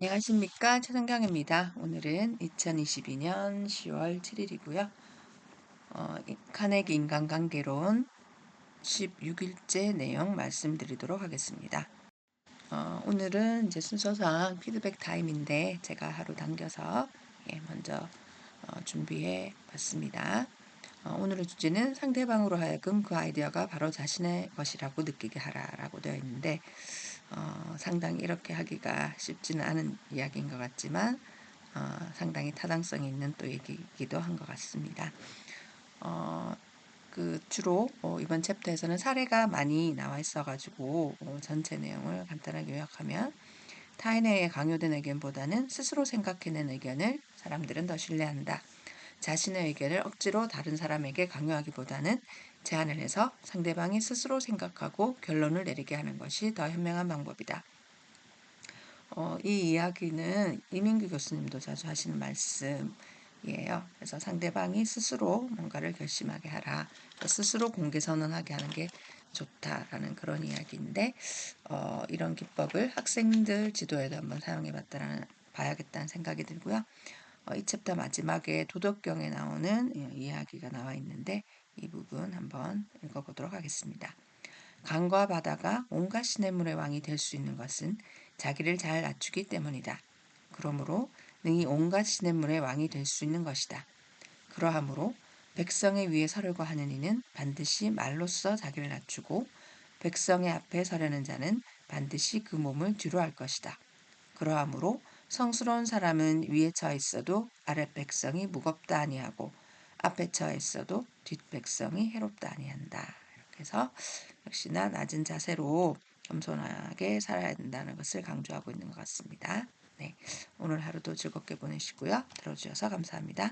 안녕하십니까 최성경입니다. 오늘은 2022년 10월 7일이고요. 어, 카네기 인간관계론 16일째 내용 말씀드리도록 하겠습니다. 어, 오늘은 이제 순서상 피드백 타임인데 제가 하루 당겨서 예, 먼저 어, 준비해 봤습니다. 어, 오늘의 주제는 상대방으로 하여금 그 아이디어가 바로 자신의 것이라고 느끼게 하라라고 되어 있는데 어, 상당히 이렇게 하기가 쉽지는 않은 이야기인 것 같지만 어, 상당히 타당성이 있는 또 얘기이기도 한 것 같습니다. 어, 그 주로 어, 이번 챕터에서는 사례가 많이 나와 있어가지고 어, 전체 내용을 간단하게 요약하면 타인에게 강요된 의견보다는 스스로 생각해낸 의견을 사람들은 더 신뢰한다. 자신의 의견을 억지로 다른 사람에게 강요하기보다는 제안을 해서 상대방이 스스로 생각하고 결론을 내리게 하는 것이 더 현명한 방법이다. 어, 이 이야기는 이민규 교수님도 자주 하시는 말씀이에요. 그래서 상대방이 스스로 뭔가를 결심하게 하라. 스스로 공개 선언하게 하는 게 좋다라는 그런 이야기인데 어, 이런 기법을 학생들 지도에도 한번 사용해 봤다라는 봐야겠다는 생각이 들고요. 어, 이 챕터 마지막에 도덕경에 나오는 이야기가 나와 있는데 이 부분 한번 읽어보도록 하겠습니다. 강과 바다가 온갖 시냇물의 왕이 될 수 있는 것은 자기를 잘 낮추기 때문이다. 그러므로 능히 온갖 시냇물의 왕이 될 수 있는 것이다. 그러하므로 백성의 위에 서려고 하는 이는 반드시 말로써 자기를 낮추고 백성의 앞에 서려는 자는 반드시 그 몸을 뒤로 할 것이다. 그러하므로 성스러운 사람은 위에 처 있어도 아랫 백성이 무겁다 아니하고 앞에 처 있어도 뒷 백성이 해롭다 아니한다. 이렇게 해서 역시나 낮은 자세로 겸손하게 살아야 된다는 것을 강조하고 있는 것 같습니다. 네, 오늘 하루도 즐겁게 보내시고요. 들어주셔서 감사합니다.